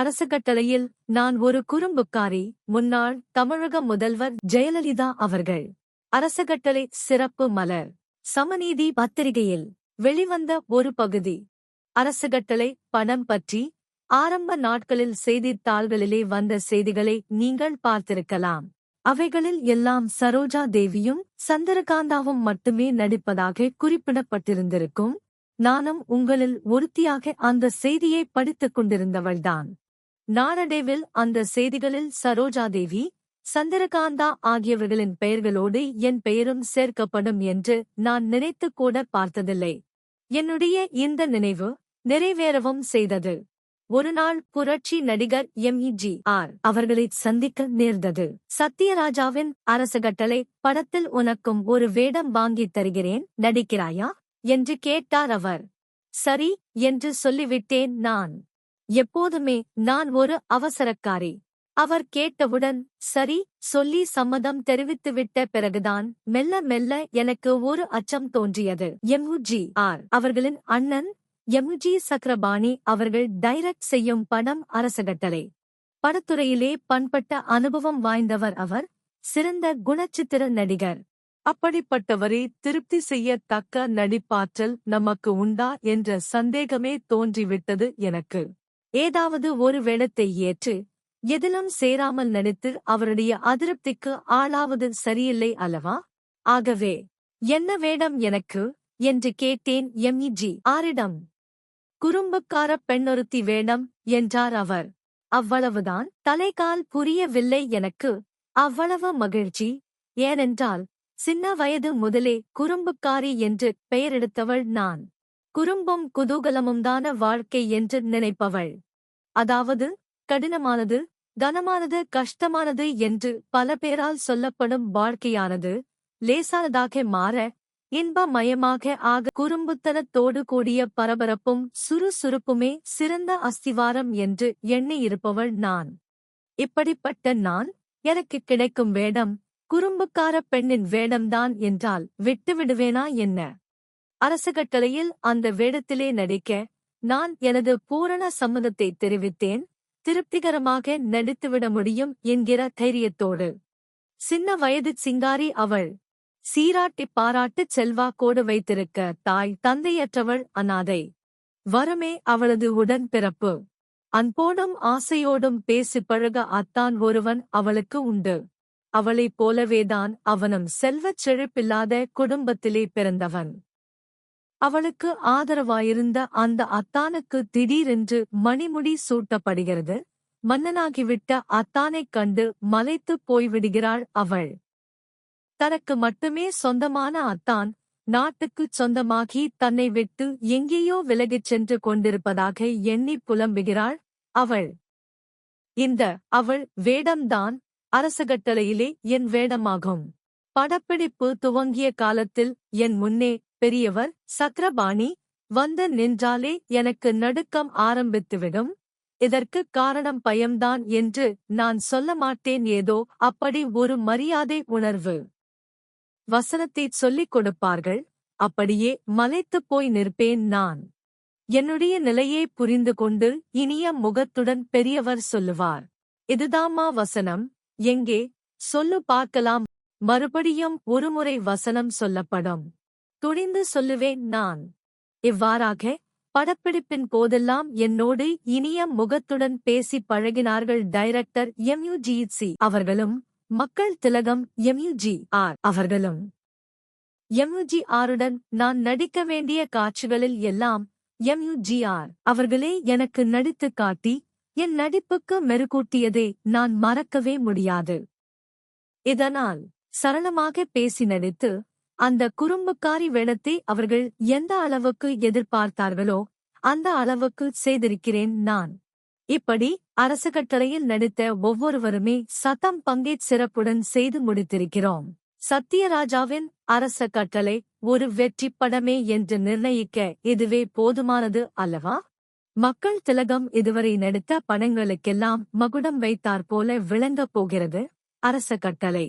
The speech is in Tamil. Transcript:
அரசு கட்டளையில் நான் ஒரு குறும்புக்காரி முன்னாள் தமிழக முதல்வர் ஜெயலலிதா அவர்கள். அரசு கட்டளை சிறப்பு மலர். சமநீதி பத்திரிகையில் வெளிவந்த ஒரு பகுதி. அரசு கட்டளை பணம் பற்றி ஆரம்ப நாட்களில் செய்தித்தாள்களிலே வந்த செய்திகளை நீங்கள் பார்த்திருக்கலாம். அவைகளில் எல்லாம் சரோஜா தேவியும் சந்திரகாந்தாவும் மட்டுமே நடிப்பதாக குறிப்பிடப்பட்டிருந்திருக்கும். நானும் உங்களில் ஒருத்தியாக அந்த செய்தியை படித்துக் கொண்டிருந்தவள்தான். நாளடைவில் அந்த செய்திகளில் சரோஜாதேவி சந்திரகாந்தா ஆகியவர்களின் பெயர்களோடு என் பெயரும் சேர்க்கப்படும் என்று நான் நினைத்துக் கூட பார்த்ததில்லை. என்னுடைய இந்த நினைவு நிறைவேறவும் செய்தது. ஒருநாள் புரட்சி நடிகர் எம். ஜி. ஆர். அவர்களை சந்திக்க நேர்ந்தது. சத்யராஜாவின் அரசகட்டளை படத்தில் உனக்கும் ஒரு வேடம் வாங்கித் தருகிறேன் நடிக்கிறாயா? என்று கேட்டார் அவர். சரி என்று சொல்லிவிட்டேன் நான். எப்போதுமே நான் ஒரு அவசரக்காரி. அவர் கேட்டவுடன் சரி சொல்லி சம்மதம் தெரிவித்துவிட்ட பிறகுதான் மெல்ல மெல்ல எனக்கு ஒரு அச்சம் தோன்றியது. M G R. அவர்களின் அண்ணன் எம்ஜி சக்கரபாணி அவர்கள் டைரக்ட் செய்யும் படம் அரசகட்டளை. படத்துறையிலே பண்பட்ட அனுபவம் வாய்ந்தவர் அவர் சிறந்த குணச்சித்திர நடிகர். அப்படிப்பட்டவரை திருப்தி செய்யத்தக்க நடிப்பாற்றல் நமக்கு உண்டா என்ற சந்தேகமே தோன்றிவிட்டது எனக்கு. ஏதாவது ஒரு வேடத்தை ஏற்று எதிலும் சேராமல் நடித்து அவருடைய அதிருப்திக்கு ஆளாவது சரியில்லை அல்லவா? ஆகவே என்ன வேடம் எனக்கு? என்று கேட்டேன் எம்இஜி ஆரிடம். குறும்புக்கார பெண்ணொருத்தி வேடம் என்றார் அவர். அவ்வளவுதான். தலைகால் புரியவில்லை எனக்கு. அவ்வளவு மகிழ்ச்சி. ஏனென்றால் சின்ன வயது முதலே குறும்புக்காரி என்று பெயரெடுத்தவள் நான். குறும்பும் குதூகலமும்தான வாழ்க்கை என்று நினைப்பவள். அதாவது கடினமானது கனமானது கஷ்டமானது என்று பல பேரால் சொல்லப்படும் வாழ்க்கையானது லேசானதாக மாற இன்பமயமாக ஆக குறும்புத்தனத்தோடு கூடிய பரபரப்பும் சுறுசுறுப்புமே சிறந்த அஸ்திவாரம் என்று எண்ணியிருப்பவள் நான். இப்படிப்பட்ட நான் எனக்கு கிடைக்கும் வேடம் குறும்புக்கார பெண்ணின் வேடம்தான் என்றால் விட்டுவிடுவேனா என்ன? அரசகட்டளையில் அந்த வேடத்திலே நடிக்க நான் எனது பூரண சம்மதத்தை தெரிவித்தேன். திருப்திகரமாக நடித்துவிட முடியும் என்கிற தைரியத்தோடு. சின்ன வயது சிங்காரி அவள். சீராட்டி பாராட்டு செல்வாக்கோடு வைத்திருக்க தாய் தந்தையற்றவள் அனாதை. வருமே அவளது உடன்பிறப்பு. அன்போடும் ஆசையோடும் பேசி பழக அத்தான் ஒருவன் அவளுக்கு உண்டு. அவளைப் போலவேதான் அவனும் செல்வச் செழிப்பில்லாத குடும்பத்திலே பிறந்தவன். அவளுக்கு ஆதரவாயிருந்த அந்த அத்தானுக்கு திடீரென்று மணிமுடி சூட்டப்படுகிறது. மன்னனாகிவிட்ட அத்தானைக் கண்டு மலைத்துப் போய்விடுகிறாள் அவள். தனக்கு மட்டுமே சொந்தமான அத்தான் நாட்டுக்குச் சொந்தமாகி தன்னை விட்டு எங்கேயோ விலகிச் சென்று கொண்டிருப்பதாக எண்ணி புலம்புகிறாள் அவள். இந்த அவள் வேடம்தான் அரசகட்டளையிலே என் வேடமாகும். படப்பிடிப்பு துவங்கிய காலத்தில் என் முன்னே பெரியவர் சக்கரபாணி வந்து நின்றாலே எனக்கு நடுக்கம் ஆரம்பித்துவிடும். இதற்கு காரணம் பயம்தான் என்று நான் சொல்ல மாட்டேன் ஏதோ அப்படி ஒரு மரியாதை உணர்வு. வசனத்தை சொல்லிக் கொடுப்பார்கள் அப்படியே மலைத்துப் போய் நிற்பேன் நான். என்னுடைய நிலையை புரிந்து கொண்டு இனிய முகத்துடன் பெரியவர் சொல்லுவார். இதுதாமா வசனம்? எங்கே? சொல்லு பார்க்கலாம். மறுபடியும் ஒருமுறை வசனம் சொல்லப்படும். துணிந்து சொல்லுவேன் நான். இவ்வாறாக படப்பிடிப்பின் போதெல்லாம் என்னோடு இனிய முகத்துடன் பேசி பழகினார்கள் டைரக்டர் எம்யுஜிசி அவர்களும் மக்கள் திலகம் எம்யுஜி ஆர். அவர்களும் எம்யுஜி ஆருடன் நான் நடிக்க வேண்டிய காட்சிகளில் எல்லாம் எம்யுஜிஆர் அவர்களே எனக்கு நடித்துக் காட்டி என் நடிப்புக்கு மெருகூட்டியதை நான் மறக்கவே முடியாது. இதனால் சரளமாக பேசி நடித்து அந்த குறும்புக்காரி வேடத்தை அவர்கள் எந்த அளவுக்கு எதிர்பார்த்தார்களோ அந்த அளவுக்கு செய்திருக்கிறேன் நான். இப்படி அரசு கட்டளையில் நடித்த ஒவ்வொருவருமே சத்தம் பங்கேற் சிறப்புடன் செய்து முடித்திருக்கிறோம். சத்யராஜாவின் அரச கட்டளை ஒரு வெற்றி படமே என்று நிர்ணயிக்க இதுவே போதுமானது அல்லவா? மக்கள் திலகம் இதுவரை நடித்த படங்களுக்கெல்லாம் மகுடம் வைத்தாற்போல விளங்கப் போகிறது. அரச கட்டளை